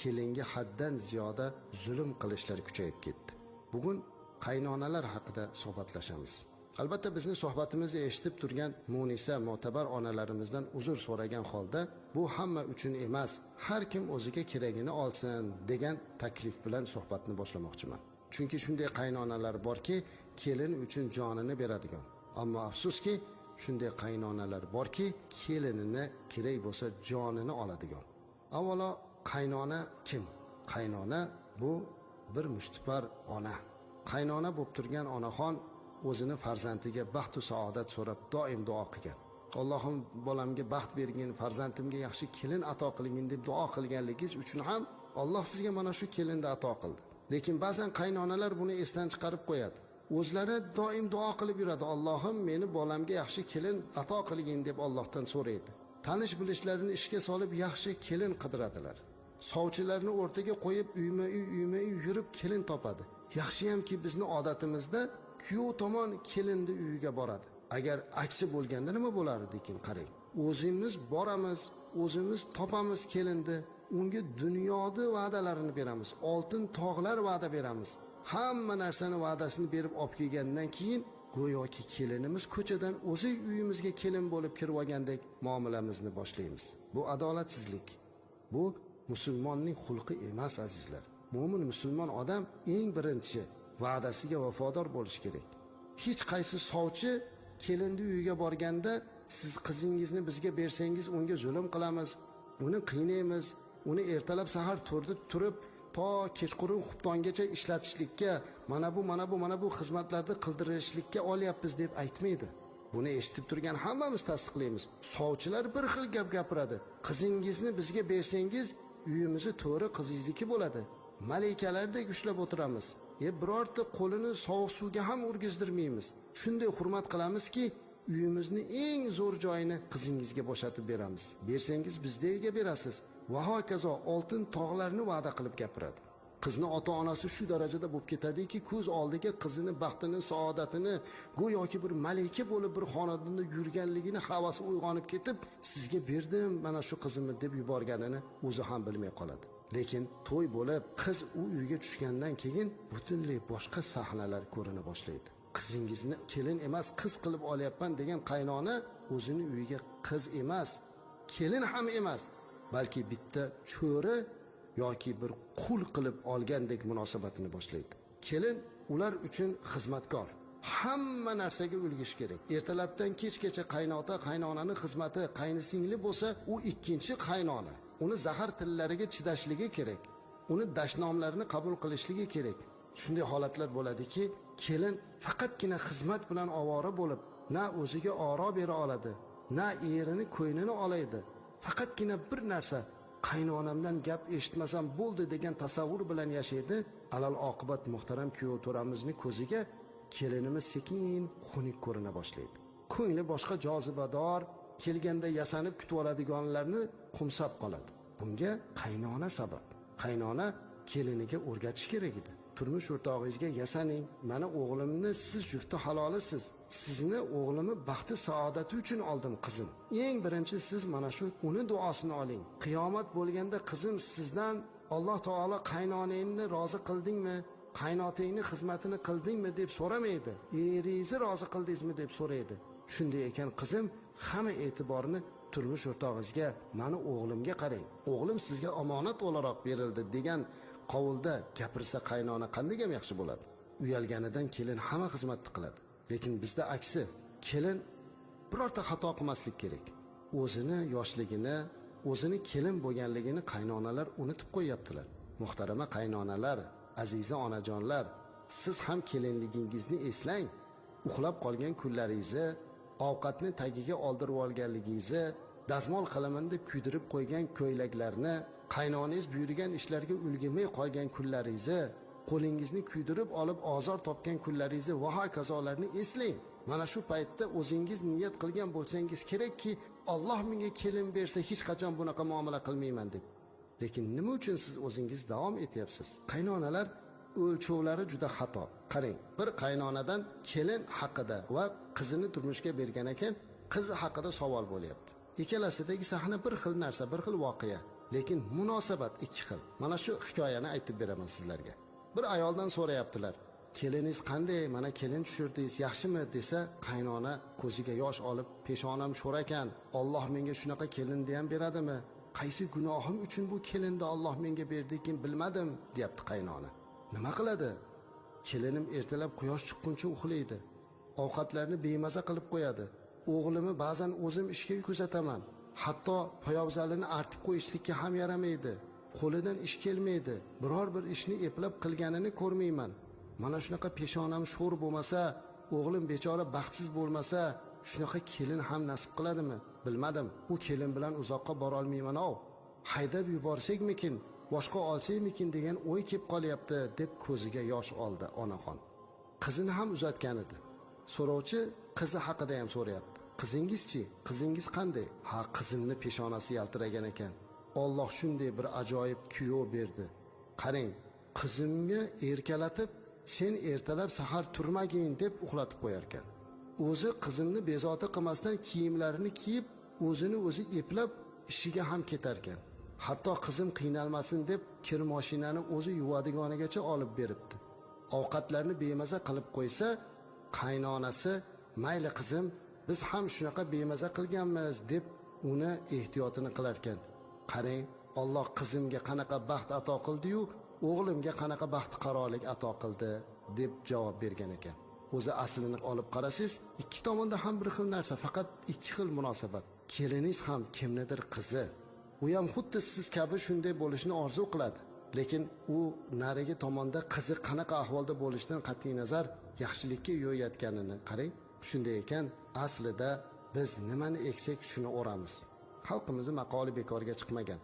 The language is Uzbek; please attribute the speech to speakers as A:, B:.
A: kelinga haddan ziyoda zulm qilishlar kuchayib ketdi. Bugun qaynonalar haqida suhbatlashamiz. Albatta bizni suhbatimizni eshitib turgan munisa mo'tabar onalarimizdan uzr so'ragan holda bu hamma uchun emas har kim o'ziga keragini olsin degan taklif bilan suhbatni boshlamoqchiman. Chunki shunday qaynonalar borki kelin uchun jonini beradigan. Ammo afsuski shunday qaynonalar borki kelinini kerak bo'lsa jonini oladigan. Avvalo qaynona kim? Qaynona bu bir mushtipar ona. Qaynona bo'lib turgan onaxon o'zini farzandiga baxtu saodat so'rab doim duo qilgan. Allohim bolamga baxt bergin farzandimga yaxshi kelin ato qilgin deb duo qilganligingiz uchun ham alloh sizga mana shu kelinni ato qildi. Lekin ba'zan qaynonalar buni esdan chiqarib qo'yadi. O'zlari doim duo qilib yuradi. Allohim meni bolamga yaxshi kelin ato qilgin deb ollohdan so'raydi. Tanish bilishlarini ishga solib yaxshi kelin qidiradilar. Sovchilarni o'rtaga qo'yib uyma uy uyma uy yurib kelin topadi. Yaxshiyamki bizni odatimizda kuyov tomon kelinni uyiga boradi. Agar aksi bo'lganda nima bo'lardi ekan qarang. O'zimiz boramiz o'zimiz topamiz kelinni unga dunyoni va'dalarini beramiz oltin tog'lar va'da beramiz. Hamma narsani va'dasini berib olib kelgandan keyin go'yoki kelinimiz ko'chadan o'zi uyimizga kelin bo'lib kirib olgandek muomalamizni boshlaymiz. Bu adolatsizlik. Bu musulmonning xulqi emas azizlar. Mo'min musulmon odam eng birinchi va'dasiga vafodor bo'lishi kerak. Hech qaysi sovchi kelinni uyiga borganda siz qizingizni bizga bersangiz unga zulm qilamiz uni qiynaymiz uni ertalab sahar to'rda turib to kechqurun xuftongacha ishlatishlikka mana bu mana bu mana bu xizmatlarni qildirishlikka olyapmiz deb aytmaydi. Buni eshitib turgan hammamiz tasdiqlaymiz. Sovchilar bir xil gap gapiradi. Qizingizni bizga bersangiz uyimizni to'ri qizingizniki bo'ladi. Malikalardek ushlab o'tiramiz. E birorta qo'lini sovuq suvga ham urgizdirmaymiz shunday hurmat qilamizki uyimizni eng zo'r joyini qizingizga bo'shatib beramiz. Bersangiz bizdagiga berasiz. Va hokazo oltin tog'larni va'da qilib gapiradi. Qizni ota onasi shu darajada bo'lib ketadiki ko'z oldiga qizini baxtini saodatini go'yoki bir malika bo'lib bir xonadonda yurganligini havasi uyg'onib ketib sizga berdim mana shu qizimni deb yuborganini o'zi ham bilmay qoladi. Lekin to'y bo'lib qiz u uyga tushgandan keyin butunlay boshqa sahnalar ko'rina boshlaydi. Qizingizni kelin emas qiz qilib olyapman degan qaynona o'zini uyiga qiz emas kelin ham emas balki bitta cho'ri yoki bir qul qilib olgandek munosabatini boshlaydi. Kelin ular uchun xizmatkor. Hamma narsaga ulgish kerak. Ertalabdan kechgacha qaynota qaynonani xizmati qaynisingli bo'lsa u ikkinchi qaynona. Uni zahar tillariga chidashligi kerak. Uni dashnomlarini qabul qilishligi kerak. Shunday holatlar bo'ladiki kelin faqatgina xizmat bilan ovora bo'lib na o'ziga oro bera oladi na erini ko'nglini olaydi. Faqatgina bir narsa qaynonamdan gap eshitmasam bo'ldi degan tasavvur bilan yashaydi. Alal oqibat muhtaram kuyov to'ramizni ko'ziga kelinimiz sekin xunuk ko'rina boshlaydi. Ko'ngli boshqa jozibador kelganda yasanib kutib oladiganlarni qumsab qoladi. Bunga qaynona sabab. Qaynona keliniga o'rgatish kerak edi. Turmush o'rtog'ingizga yasaning. Mana o'g'limni siz jufti halolisiz. Sizni o'g'limni baxti saodati uchun oldim qizim. Eng birinchi siz mana shu uni duosini oling. Qiyomat bo'lganda qizim sizdan alloh taolo qaynonangni rozi qildingmi? Qaynotingni xizmatini qildingmi deb so'ramaydi. Eringizni rozi qildingizmi deb so'raydi. Shunday ekan qizim hamma e'tiborni turmush o'rtog'ingizga mani o'g'limga qarang. O'g'lim sizga omonat o'laroq berildi degan qovulda gapirsa qaynona qanday ham yaxshi bo'ladi? Uyalganidan kelin hamma xizmatni qiladi. Lekin bizda aksi kelin birorta xato qilmaslik kerak. O'zini yoshligini o'zini kelin bo'lganligini qaynonalar unutib qo'yyaptilar. Muhtarama qaynonalar aziza onajonlar siz ham kelinligingizni eslang uxlab qolgan kunlaringizni ovqatni tagiga oldirib olganligingizni dazmol qilaman deb kuydirib qo'ygan ko'ylaklarni qaynonangiz buyurgan ishlarga ulgurmay qolgan kunlaringizni qo'lingizni kuydirib olib ozor topgan kunlaringizni va hokazolarni eslang. Mana shu paytda o'zingiz niyat qilgan bo'lsangiz kerakki alloh menga kelin bersa hech qachon bunaqa muomala qilmayman deb. Lekin nima uchun siz o'zingiz davom etyapsiz? Qaynonalar o'lchovlari juda xato. Qarang bir qaynonadan kelin haqida va qizini turmushga bergan ekan qizi haqida savol bo'lyapti. Ikkalasidagi sahna bir xil narsa bir xil voqea. Lekin munosabat ikki xil. Mana shu hikoyani aytib beraman sizlarga. Bir ayoldan so'rayaptilar. Keliningiz qanday? Mana kelin tushirdingiz yaxshimi? desa qaynona ko'ziga yosh olib peshonam sho'r ekan. Olloh menga shunaqa kelinni ham beradimi? Qaysi gunohim uchun bu kelinni olloh menga berdikin bilmadim deyapti qaynona. Nima qiladi? Kelinim ertalab quyosh chiqquncha uxlaydi. Ovqatlarni bemaza qilib qo'yadi. O'g'limni ba'zan o'zim ishga kuzataman. Hatto poyabzalini artib qo'yishlikka ham yaramaydi. Qo'lidan ish kelmaydi. Biror bir ishni eplab qilganini ko'rmayman. Mana shunaqa peshonam sho'r bo'lmasa o'g'lim bechora baxtsiz bo'lmasa shunaqa kelin ham nasib qiladimi? Bilmadim. U kelin bilan uzoqqa borolmaymanov haydab yuborsakmikin boshqa olsakmikin degan o'y kelib qolyapti deb ko'ziga yosh oldi onaxon. Qizini ham uzatgan edi. So'rovchi qizi haqida ham so'rayapti. Qizingizchi qizingiz qanday? Ha qizimni peshonasi yaltiragan ekan. Olloh shunday bir ajoyib kuyov berdi. Qarang qizimga erkalatib sen ertalab sahar turmagin deb uxlatib qo'yar ekan. O'zi qizimni bezovta qilmasdan kiyimlarini kiyib o'zini o'zi eplab ishiga ham ketar ekan. Hatto qizim qiynalmasin deb kir moshinani o'zi yuvadiganigacha olib beribdi. Ovqatlarni bemaza qilib qo'ysa qaynonasi mayli qizim biz ham shunaqa bemaza qilganmiz deb uni ehtiyotini qilarkan. Qarang olloh qizimga qanaqa baxt ato qildiyu o'g'limga qanaqa baxt qarolik ato qildi deb javob bergan ekan. O'zi aslini olib qarasangiz ikki tomonda ham bir xil narsa faqat ikki xil munosabat. Keliningiz ham kimnidir qizi. U ham xuddi siz kabi shunday bo'lishni orzu qiladi. Lekin u narigi tomonda qizi qanaqa ahvolda bo'lishidan qat'iy nazar yaxshilikka yo'yayotganini qarang. Shunday ekan aslida biz nimani eksak shuni o'ramiz. Xalqimizni maqoli bekorga chiqmagan.